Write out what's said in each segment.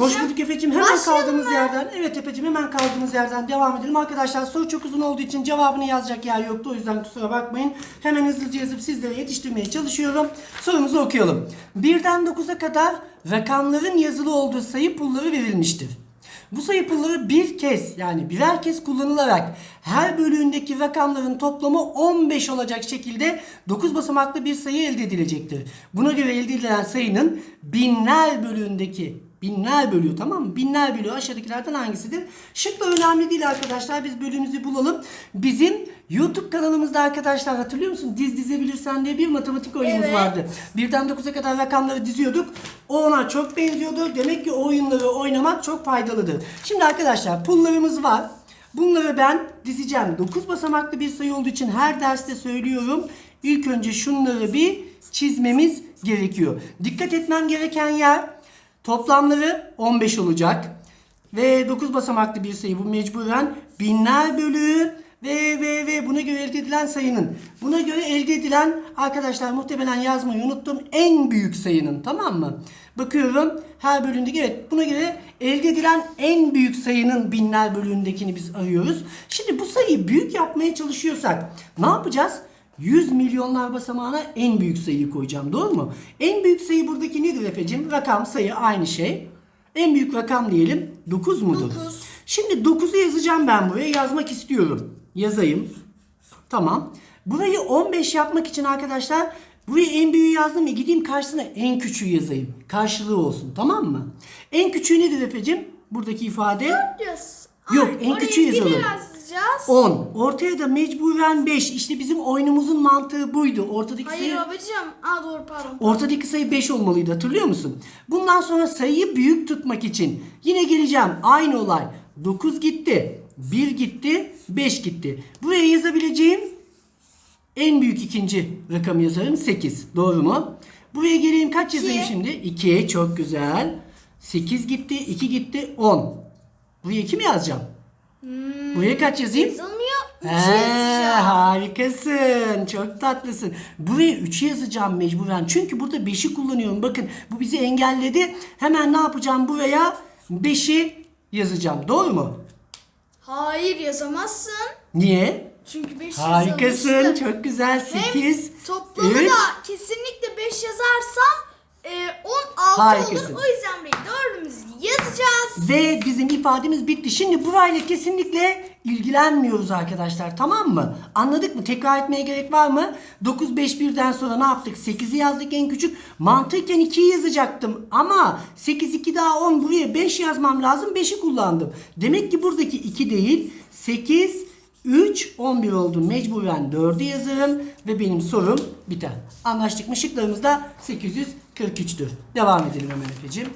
Hoş bulduk Efe'cim. Hemen Başlayalım kaldığımız mı? yerden. Evet Efe'cim hemen kaldığımız yerden devam edelim. Arkadaşlar soru çok uzun olduğu için cevabını yazacak yer yoktu. O yüzden kusura bakmayın. Hemen hızlıca yazıp sizlere yetiştirmeye çalışıyorum. Sorumuzu okuyalım. 1'den 9'a kadar rakamların yazılı olduğu sayı pulları verilmiştir. Bu sayı pulları bir kez yani birer kez kullanılarak her bölüğündeki rakamların toplamı 15 olacak şekilde 9 basamaklı bir sayı elde edilecektir. Buna göre elde edilen sayının binler bölüğündeki binler bölüğü tamam mı? Binler bölüğü aşağıdakilerden hangisidir? Şıkla önemli değil arkadaşlar. Biz bölüğümüzü bulalım. Bizim YouTube kanalımızda arkadaşlar hatırlıyor musun? Diz dizebilirsen diye bir matematik oyunumuz Evet. vardı. Birden 9'a kadar rakamları diziyorduk. O ona çok benziyordu. Demek ki o oyunları oynamak çok faydalıdır. Şimdi arkadaşlar pullarımız var. Bunları ben dizeceğim. 9 basamaklı bir sayı olduğu için her derste söylüyorum. İlk önce şunları bir çizmemiz gerekiyor. Dikkat etmem gereken yer toplamları 15 olacak. Ve 9 basamaklı bir sayı bu mecburen binler bölüğü ve ve ve buna göre elde edilen sayının. Buna göre elde edilen arkadaşlar muhtemelen yazmayı unuttum. En büyük sayının tamam mı? Bakıyorum her bölümdeki evet buna göre elde edilen en büyük sayının binler bölüğündekini biz arıyoruz. Şimdi bu sayıyı büyük yapmaya çalışıyorsak ne yapacağız? 100 milyonlar basamağına en büyük sayıyı koyacağım. Doğru mu? En büyük sayı buradaki nedir Efe'cim? Rakam, sayı aynı şey. En büyük rakam diyelim 9 mudur? Dokuz. Şimdi 9'u yazacağım ben buraya. Yazmak istiyorum. Yazayım. Tamam. Burayı 15 yapmak için arkadaşlar buraya en büyüğü yazdım ya gideyim karşısına en küçüğü yazayım. Karşılığı olsun tamam mı? En küçüğü nedir Efe'cim? Buradaki ifade Yaz. Yok, en küçüğü biri yazalım. yazacağız. 10. Ortaya da mecburen 5. İşte bizim oyunumuzun mantığı buydu. Ortadaki Hayır sayı babacığım. Aa doğru pardon. Ortadaki sayı 5 olmalıydı hatırlıyor musun? Bundan sonra sayıyı büyük tutmak için yine geleceğim. Aynı olay. 9 gitti. 1 gitti. 5 gitti. Buraya yazabileceğim en büyük ikinci rakamı yazarım 8. Doğru mu? Buraya geleyim kaç yazayım İki. şimdi? 2 çok güzel. 8 gitti. 2 gitti. 10. Buraya 2 mi yazacağım? Buraya kaç yazayım? Yazılmıyor. Yazacağım. harikasın. Çok tatlısın. Buraya 3'ü yazacağım mecburen. Çünkü burada 5'i kullanıyorum. Bakın bu bizi engelledi. Hemen ne yapacağım buraya? 5'i yazacağım. Doğru mu? Hayır yazamazsın. Niye? Çünkü 5 Harikasın. Çok güzel. 8. Hem toplamı üç. da kesinlikle 5 yazarsam e, 16 Harikasın. olur. O yüzden buraya dördümüzü yazacağız. Ve bizim ifademiz bitti. Şimdi burayla kesinlikle ilgilenmiyoruz arkadaşlar. Tamam mı? Anladık mı? Tekrar etmeye gerek var mı? 9, 5, 1'den sonra ne yaptık? 8'i yazdık en küçük. Mantıken 2'yi yazacaktım. Ama 8, 2 daha 10 buraya 5 yazmam lazım. 5'i kullandım. Demek ki buradaki 2 değil. 8, 3, 11 oldu. Mecburen 4'ü yazarım. Ve benim sorum biter. Anlaştık mı? Şıklarımız da 843'tür. Devam edelim hemen Efe'cim.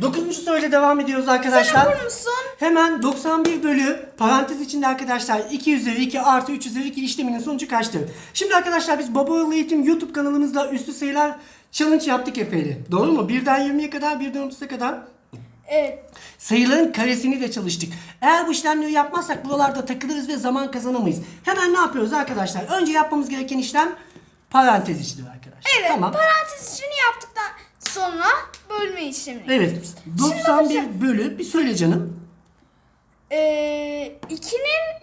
9. soruyla devam ediyoruz arkadaşlar. Sen okur musun? Hemen 91 bölü parantez içinde arkadaşlar 2 üzeri 2 artı 3 üzeri 2 işleminin sonucu kaçtır? Şimdi arkadaşlar biz Baba Oğul Eğitim YouTube kanalımızda üstü sayılar challenge yaptık Efe'yle. Doğru mu? 1'den 20'ye kadar 1'den 30'a kadar Evet. sayıların karesini de çalıştık. Eğer bu işlemleri yapmazsak buralarda takılırız ve zaman kazanamayız. Hemen ne yapıyoruz arkadaşlar? Önce yapmamız gereken işlem parantez içidir arkadaşlar. Evet. Tamam. Parantez içini yaptıktan sonra bölme işlemini. Evet. 91 bölü bir söyle canım. Ee, 2'nin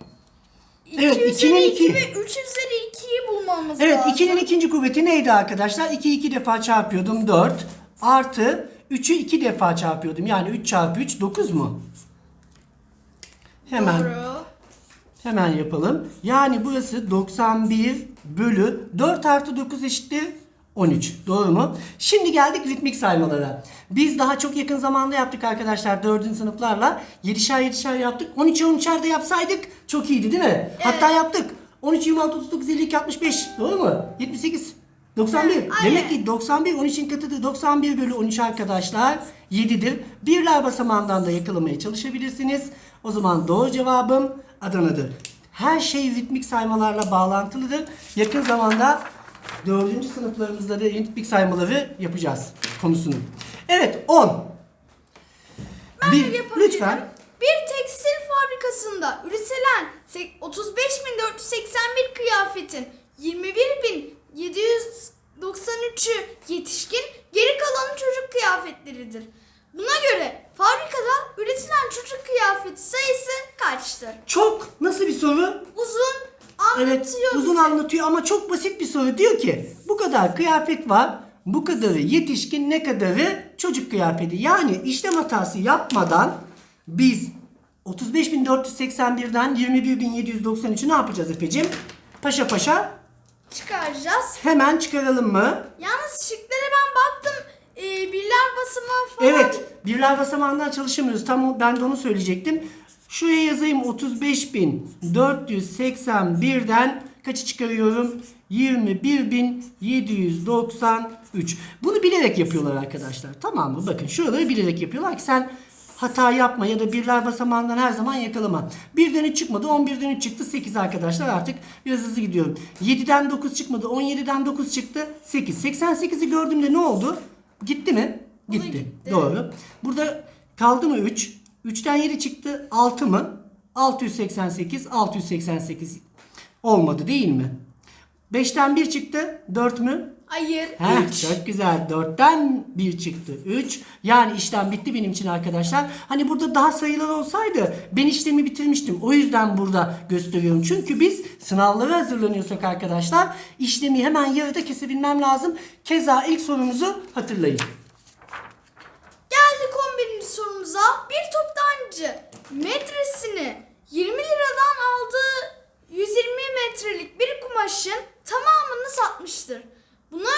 Evet, 2 ikinin üzeri iki. 2 ve 3 üzeri 2'yi bulmamız Evet lazım. 2'nin ikinci kuvveti neydi arkadaşlar? 2'yi 2 defa çarpıyordum 4 artı 3'ü 2 defa çarpıyordum. Yani 3 çarpı 3 9 mu? Hemen Doğru. hemen yapalım. Yani burası 91 bölü 4 artı 9 eşittir 13. Doğru mu? Şimdi geldik ritmik saymalara. Biz daha çok yakın zamanda yaptık arkadaşlar 4. sınıflarla. 7'şer 7'şer yaptık. 13'e 13'er de yapsaydık çok iyiydi değil mi? Hatta yaptık. 13, 26, 39, 52, 65. Doğru mu? 78. 91. Evet, Demek ki 91 13'in katıdır. 91 bölü 13 arkadaşlar 7'dir. Birler basamağından da yakalamaya çalışabilirsiniz. O zaman doğru cevabım Adana'dır. Her şey ritmik saymalarla bağlantılıdır. Yakın zamanda 4. sınıflarımızda da ritmik saymaları yapacağız konusunu. Evet 10. Ben Bir, yapabilirim. lütfen. Bir tekstil fabrikasında üretilen se- 35.481 kıyafetin 21.793'ü yetişkin, geri kalanı çocuk kıyafetleridir. Buna göre fabrikada üretilen çocuk kıyafeti sayısı kaçtır? Çok nasıl bir soru? Uzun anlatıyor Evet uzun bize. anlatıyor ama çok basit bir soru. Diyor ki bu kadar kıyafet var. Bu kadarı yetişkin ne kadarı çocuk kıyafeti. Yani işlem hatası yapmadan biz 35.481'den 21.793'ü ne yapacağız Efe'cim? Paşa paşa Çıkaracağız. hemen çıkaralım mı? Yalnız şıklara ben baktım. Ee, birler basamağı falan. Evet birler basamağından çalışamıyoruz. Tam o- ben de onu söyleyecektim. Şuraya yazayım 35.481'den kaçı çıkarıyorum? 21.793. Bunu bilerek yapıyorlar arkadaşlar. Tamam mı? Bakın şuraları bilerek yapıyorlar ki sen hata yapma ya da birler basamağından her zaman yakalama. Birden 3 çıkmadı 11'den 3 çıktı 8 arkadaşlar artık biraz hızlı gidiyorum. 7'den 9 çıkmadı 17'den 9 çıktı 8. 88'i gördüğümde ne oldu? Gitti mi? Gitti. gitti. Doğru. Burada kaldı mı 3? 3'ten 7 çıktı 6 mı? 688 688 olmadı değil mi? 5'ten 1 çıktı 4 mü? Hayır. Heh, üç. çok güzel. 4'ten 1 çıktı. 3. Yani işlem bitti benim için arkadaşlar. Hani burada daha sayılar olsaydı ben işlemi bitirmiştim. O yüzden burada gösteriyorum. Çünkü biz sınavlara hazırlanıyorsak arkadaşlar işlemi hemen yarıda kesebilmem lazım. Keza ilk sorumuzu hatırlayın. Geldik 11. sorumuza. Bir toptancı metresini 20 liradan aldığı 120 metrelik bir kumaşın tamamını satmıştır. Buna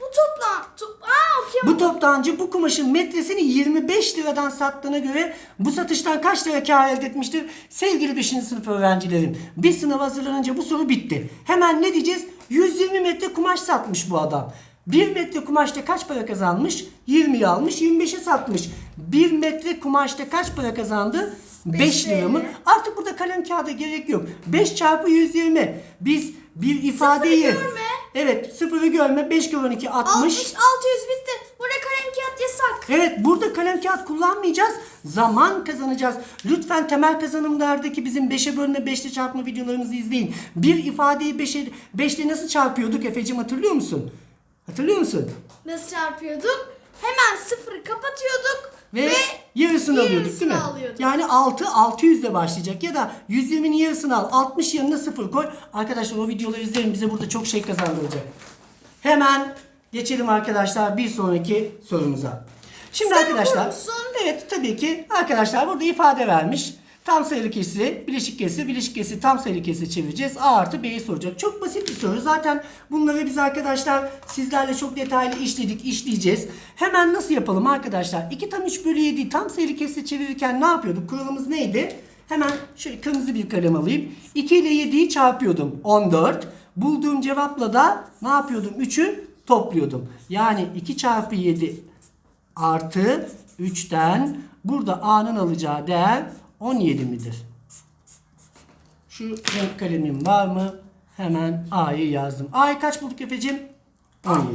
bu toplam... To- Aa okuyamadım. Bu toptancı bu kumaşın metresini 25 liradan sattığına göre bu satıştan kaç lira kar elde etmiştir? Sevgili 5. sınıf öğrencilerim bir sınav hazırlanınca bu soru bitti. Hemen ne diyeceğiz? 120 metre kumaş satmış bu adam. 1 metre kumaşta kaç para kazanmış? 20'yi almış 25'e satmış. 1 metre kumaşta kaç para kazandı? 5 Beş lira mı? Artık burada kalem kağıda gerek yok. 5 çarpı 120. Biz bir ifadeyi... görme. Evet sıfırı görme 5 kere 12 60. 60, 600 bitti. Burada kalem kağıt yasak. Evet burada kalem kağıt kullanmayacağız. Zaman kazanacağız. Lütfen temel kazanımlardaki bizim 5'e bölme 5'le çarpma videolarımızı izleyin. Bir ifadeyi 5'e 5'le nasıl çarpıyorduk Efe'cim hatırlıyor musun? Hatırlıyor musun? Nasıl çarpıyorduk? Hemen sıfırı kapatıyorduk Ve, ve, yarısını alıyorduk değil mi? alıyorduk. Yani 6 600 ile başlayacak ya da 120'nin yarısını al 60 yanına 0 koy. Arkadaşlar o videoları izleyin bize burada çok şey kazandıracak. Hemen geçelim arkadaşlar bir sonraki sorumuza. Şimdi Sen arkadaşlar evet tabii ki arkadaşlar burada ifade vermiş. Tam sayılı kesri, bileşik kesri, bileşik kesri, tam sayılı kesri çevireceğiz. A artı B'yi soracak. Çok basit bir soru. Zaten bunları biz arkadaşlar sizlerle çok detaylı işledik, işleyeceğiz. Hemen nasıl yapalım arkadaşlar? 2 tam 3 bölü 7'yi tam sayılı kesri çevirirken ne yapıyorduk? Kuralımız neydi? Hemen şöyle kırmızı bir kalem alayım. 2 ile 7'yi çarpıyordum. 14. Bulduğum cevapla da ne yapıyordum? 3'ü topluyordum. Yani 2 çarpı 7 artı 3'ten burada A'nın alacağı değer 17 midir? Şu renk kalemim var mı? Hemen A'yı yazdım. A'yı kaç bulduk Efe'cim? 17.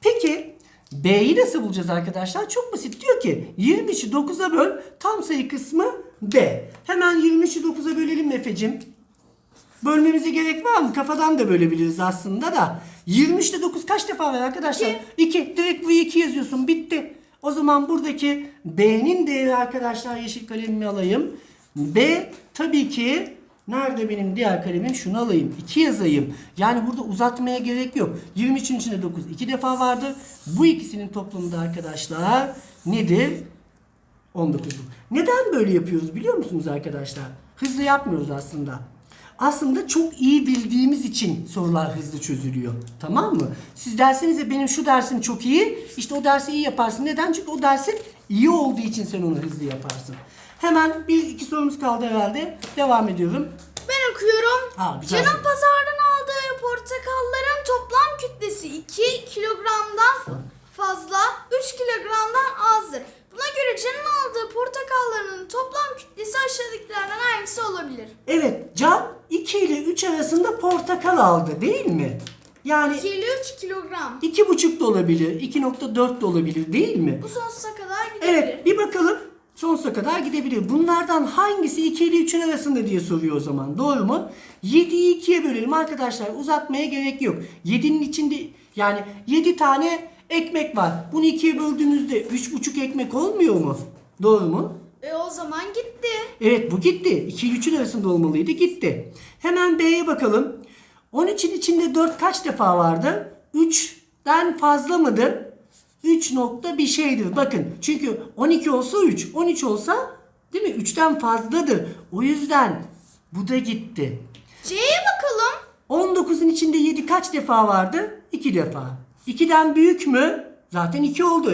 Peki B'yi nasıl bulacağız arkadaşlar? Çok basit. Diyor ki 23'ü 9'a böl tam sayı kısmı B. Hemen 23'ü 9'a bölelim Efe'cim. Bölmemize gerek var mı? Kafadan da bölebiliriz aslında da. 23'te 9 kaç defa var arkadaşlar? 2. Direkt buraya 2 yazıyorsun. Bitti. O zaman buradaki B'nin değeri arkadaşlar yeşil kalemimi alayım. B tabii ki nerede benim diğer kalemim? Şunu alayım. 2 yazayım. Yani burada uzatmaya gerek yok. 23'ün içinde 9 2 defa vardır. Bu ikisinin toplamı da arkadaşlar nedir? 19. Neden böyle yapıyoruz biliyor musunuz arkadaşlar? Hızlı yapmıyoruz aslında. Aslında çok iyi bildiğimiz için sorular hızlı çözülüyor. Tamam mı? Siz derseniz ya benim şu dersim çok iyi. İşte o dersi iyi yaparsın. Neden? Çünkü o dersin iyi olduğu için sen onu hızlı yaparsın. Hemen bir iki sorumuz kaldı herhalde. Devam ediyorum. Ben okuyorum. Güzel. Can'ın pazardan aldığı portakalların toplam kütlesi 2 kilogramdan fazla, 3 kilogramdan azdır. Buna göre Can'ın aldığı portakalların toplam kütlesi aşağıdakilerden hangisi olabilir? Evet Can 2 ile 3 arasında portakal aldı değil mi? Yani 2 ile 3 kilogram. 2,5 da olabilir, 2.4 de olabilir değil mi? Bu sonsuza kadar gidebilir. Evet bir bakalım sonsuza kadar gidebilir. Bunlardan hangisi 2 ile 3'ün arasında diye soruyor o zaman. Doğru mu? 7'yi 2'ye bölelim arkadaşlar. Uzatmaya gerek yok. 7'nin içinde yani 7 tane ekmek var. Bunu ikiye böldüğümüzde üç buçuk ekmek olmuyor mu? Doğru mu? E o zaman gitti. Evet bu gitti. 2 ile 3'ün arasında olmalıydı. Gitti. Hemen B'ye bakalım. 13'ün içinde 4 kaç defa vardı? 3'den fazla mıdır? 3 nokta bir şeydir. Bakın çünkü 12 olsa 3. 13 olsa değil mi? 3'ten fazladır. O yüzden bu da gitti. C'ye bakalım. 19'un içinde 7 kaç defa vardı? 2 defa. 2'den büyük mü? Zaten 2 oldu.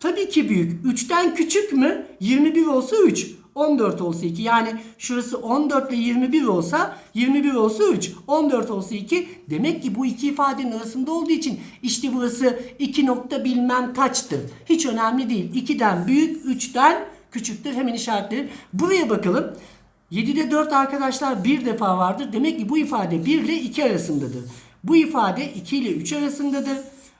Tabii ki büyük. 3'ten küçük mü? 21 olsa 3. 14 olsa 2. Yani şurası 14 ile 21 olsa 21 olsa 3. 14 olsa 2. Demek ki bu iki ifadenin arasında olduğu için işte burası 2 nokta bilmem kaçtır. Hiç önemli değil. 2'den büyük, 3'ten küçüktür. Hemen işaretleyelim. Buraya bakalım. 7'de 4 arkadaşlar bir defa vardır. Demek ki bu ifade 1 ile 2 arasındadır. Bu ifade 2 ile 3 arasındadır.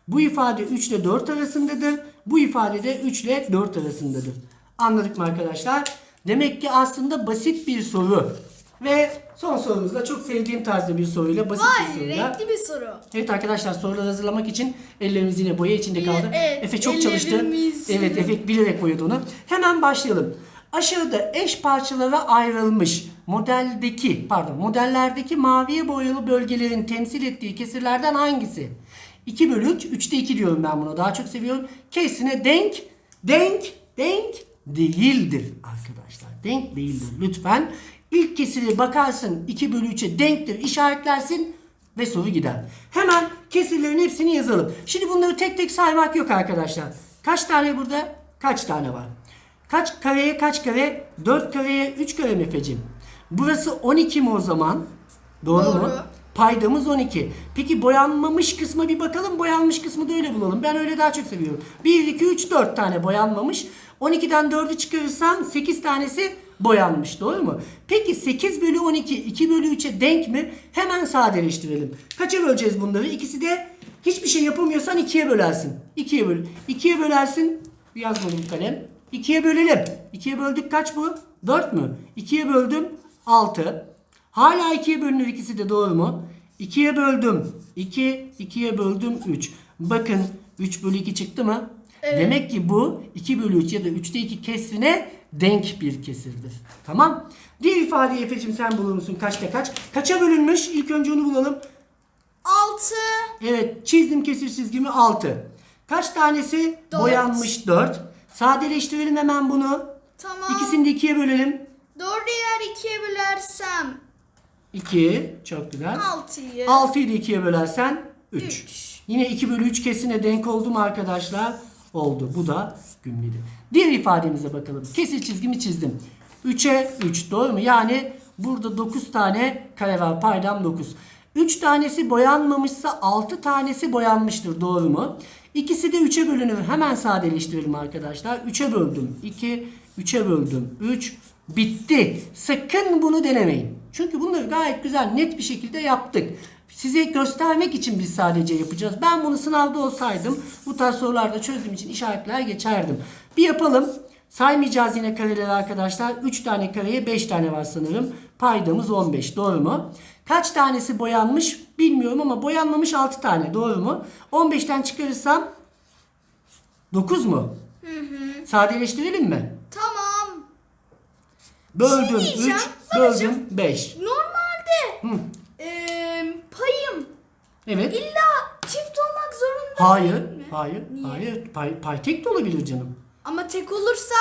Bu ifade 3 ile 4 arasındadır. Bu ifade de 3 ile 4 arasındadır. Anladık mı arkadaşlar? Demek ki aslında basit bir soru. Ve son sorumuz da çok sevdiğim tarzda bir soruyla basit bir Vay soruyla. renkli bir soru. Evet arkadaşlar soruları hazırlamak için ellerimiz yine boya içinde kaldı. Evet, Efe çok çalıştı. ellerimiz. Evet Efe bilerek boyadı onu. Hemen başlayalım. Aşağıda eş parçalara ayrılmış modeldeki pardon modellerdeki maviye boyalı bölgelerin temsil ettiği kesirlerden hangisi? 2 bölü 3. 3'te 2 diyorum ben buna. Daha çok seviyorum. Kesine denk, denk, denk değildir arkadaşlar. Denk değildir lütfen. İlk kesire bakarsın 2 bölü 3'e denktir işaretlersin ve soru gider. Hemen kesirlerin hepsini yazalım. Şimdi bunları tek tek saymak yok arkadaşlar. Kaç tane burada? Kaç tane var? Kaç kareye kaç kare? 4 kareye 3 kare mi Efe'cim? Burası 12 mi o zaman? Doğru, mu? Paydamız 12. Peki boyanmamış kısma bir bakalım. Boyanmış kısmı da öyle bulalım. Ben öyle daha çok seviyorum. 1, 2, 3, 4 tane boyanmamış. 12'den 4'ü çıkarırsan 8 tanesi boyanmış. Doğru mu? Peki 8 bölü 12 2 bölü 3'e denk mi? Hemen sadeleştirelim. Kaça böleceğiz bunları? İkisi de hiçbir şey yapamıyorsan 2'ye bölersin. 2'ye böl. 2'ye bölersin. Yazmadım kalem. 2'ye bölelim. 2'ye böldük kaç bu? 4 mü? 2'ye böldüm 6. Hala 2'ye bölünür ikisi de doğru mu? 2'ye böldüm 2, 2'ye böldüm 3. Bakın 3 bölü 2 çıktı mı? Evet. Demek ki bu 2 bölü 3 ya da 3'te 2 kesrine denk bir kesirdir. Tamam. Diğer ifadeyi Efe'cim sen bulur musun? Kaçta kaç? Kaça bölünmüş? İlk önce onu bulalım. 6. Evet çizdim kesir çizgimi 6. Kaç tanesi? Dört. Boyanmış 4. Sadeleştirelim hemen bunu. Tamam. İkisini de 2'ye bölelim. Doğru eğer 2'ye bölersem 2. Çok güzel. 6'yı. 6'yı da 2'ye bölersen 3. Üç. Yine 2 bölü 3 kesine denk oldu mu arkadaşlar? Oldu. Bu da gümledi. Diğer ifademize bakalım. Kesir çizgimi çizdim. 3'e 3 doğru mu? Yani burada 9 tane kare var. Paydam 9. 3 tanesi boyanmamışsa 6 tanesi boyanmıştır. Doğru mu? İkisi de 3'e bölünür. Hemen sadeleştirelim arkadaşlar. 3'e böldüm. 2, 3'e böldüm. 3. Bitti. Sakın bunu denemeyin. Çünkü bunları gayet güzel net bir şekilde yaptık. Size göstermek için biz sadece yapacağız. Ben bunu sınavda olsaydım bu tarz sorularda çözdüğüm için işaretler geçerdim. Bir yapalım. Saymayacağız yine kareleri arkadaşlar. 3 tane kareye 5 tane var sanırım. Paydamız 15. Doğru mu? Kaç tanesi boyanmış bilmiyorum ama boyanmamış 6 tane. Doğru mu? 15'ten çıkarırsam 9 mu? Sadeleştirelim mi? Böldüm Şey diyeceğim, 3, babacığım. böldüm 5. Normalde eee, payım Evet. illa çift olmak zorunda Hayır, değil mi? hayır, Niye? hayır. Pay, pay tek de olabilir canım. Ama tek olursa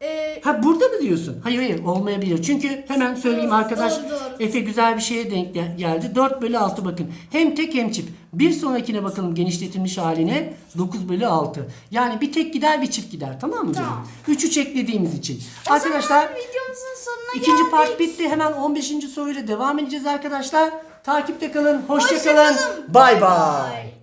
eee, Ha burada mı diyorsun? Hayır hayır olmayabilir. Çünkü hemen söyleyeyim Doğru, arkadaş. doğru, doğru. Efe güzel bir şeye denk gel- geldi. 4 bölü 6 bakın. Hem tek hem çift. Bir sonrakine bakalım genişletilmiş haline. 9 bölü 6. Yani bir tek gider bir çift gider. Tamam mı canım? Tamam. 3 3 eklediğimiz için. arkadaşlar zaman videomuzun sonuna ikinci geldik. part bitti. Hemen 15. soruyla devam edeceğiz arkadaşlar. Takipte kalın. Hoşça Hoşça kalın. kalın. Bay. bay.